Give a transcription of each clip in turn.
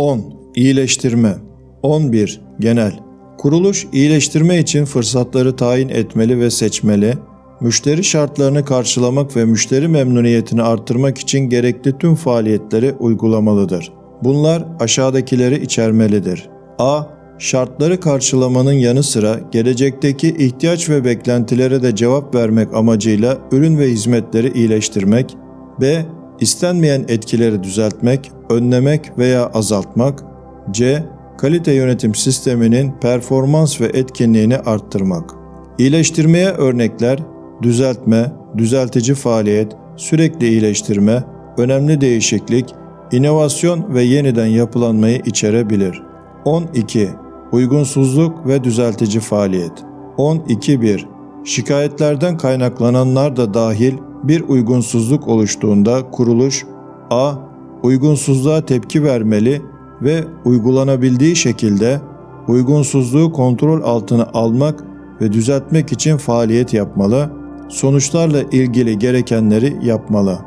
10. İyileştirme 11. Genel Kuruluş iyileştirme için fırsatları tayin etmeli ve seçmeli, müşteri şartlarını karşılamak ve müşteri memnuniyetini arttırmak için gerekli tüm faaliyetleri uygulamalıdır. Bunlar aşağıdakileri içermelidir. A. Şartları karşılamanın yanı sıra gelecekteki ihtiyaç ve beklentilere de cevap vermek amacıyla ürün ve hizmetleri iyileştirmek. B. İstenmeyen etkileri düzeltmek, önlemek veya azaltmak. C. Kalite yönetim sisteminin performans ve etkinliğini arttırmak. İyileştirmeye örnekler düzeltme, düzeltici faaliyet, sürekli iyileştirme, önemli değişiklik, inovasyon ve yeniden yapılanmayı içerebilir. 12. Uygunsuzluk ve düzeltici faaliyet. 12.1. Şikayetlerden kaynaklananlar da dahil bir uygunsuzluk oluştuğunda kuruluş a. Uygunsuzluğa tepki vermeli ve uygulanabildiği şekilde uygunsuzluğu kontrol altına almak ve düzeltmek için faaliyet yapmalı, sonuçlarla ilgili gerekenleri yapmalı.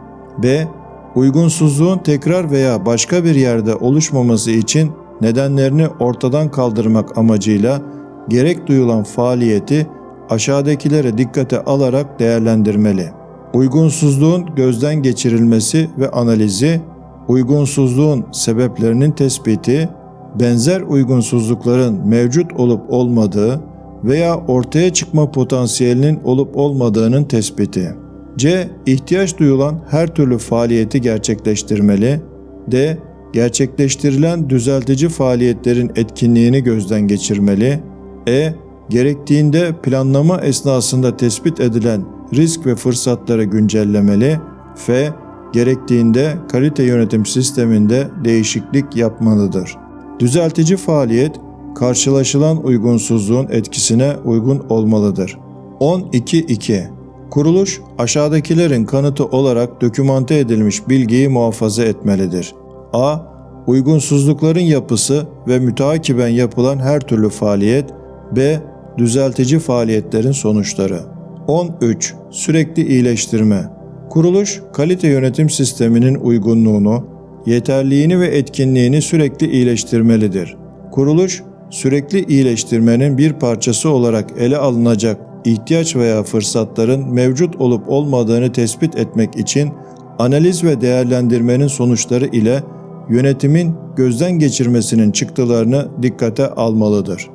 B. Uygunsuzluğun tekrar veya başka bir yerde oluşmaması için nedenlerini ortadan kaldırmak amacıyla gerek duyulan faaliyeti aşağıdakilere dikkate alarak değerlendirmeli. Uygunsuzluğun gözden geçirilmesi ve analizi, uygunsuzluğun sebeplerinin tespiti, benzer uygunsuzlukların mevcut olup olmadığı veya ortaya çıkma potansiyelinin olup olmadığının tespiti. C. İhtiyaç duyulan her türlü faaliyeti gerçekleştirmeli. D. Gerçekleştirilen düzeltici faaliyetlerin etkinliğini gözden geçirmeli. E. Gerektiğinde planlama esnasında tespit edilen risk ve fırsatları güncellemeli. F. Gerektiğinde kalite yönetim sisteminde değişiklik yapmalıdır. Düzeltici faaliyet karşılaşılan uygunsuzluğun etkisine uygun olmalıdır. 12.2 Kuruluş aşağıdakilerin kanıtı olarak dokümante edilmiş bilgiyi muhafaza etmelidir. A. Uygunsuzlukların yapısı ve müteakiben yapılan her türlü faaliyet. B. Düzeltici faaliyetlerin sonuçları. 13. Sürekli iyileştirme. Kuruluş, kalite yönetim sisteminin uygunluğunu, yeterliğini ve etkinliğini sürekli iyileştirmelidir. Kuruluş, sürekli iyileştirmenin bir parçası olarak ele alınacak ihtiyaç veya fırsatların mevcut olup olmadığını tespit etmek için analiz ve değerlendirmenin sonuçları ile yönetimin gözden geçirmesinin çıktılarını dikkate almalıdır.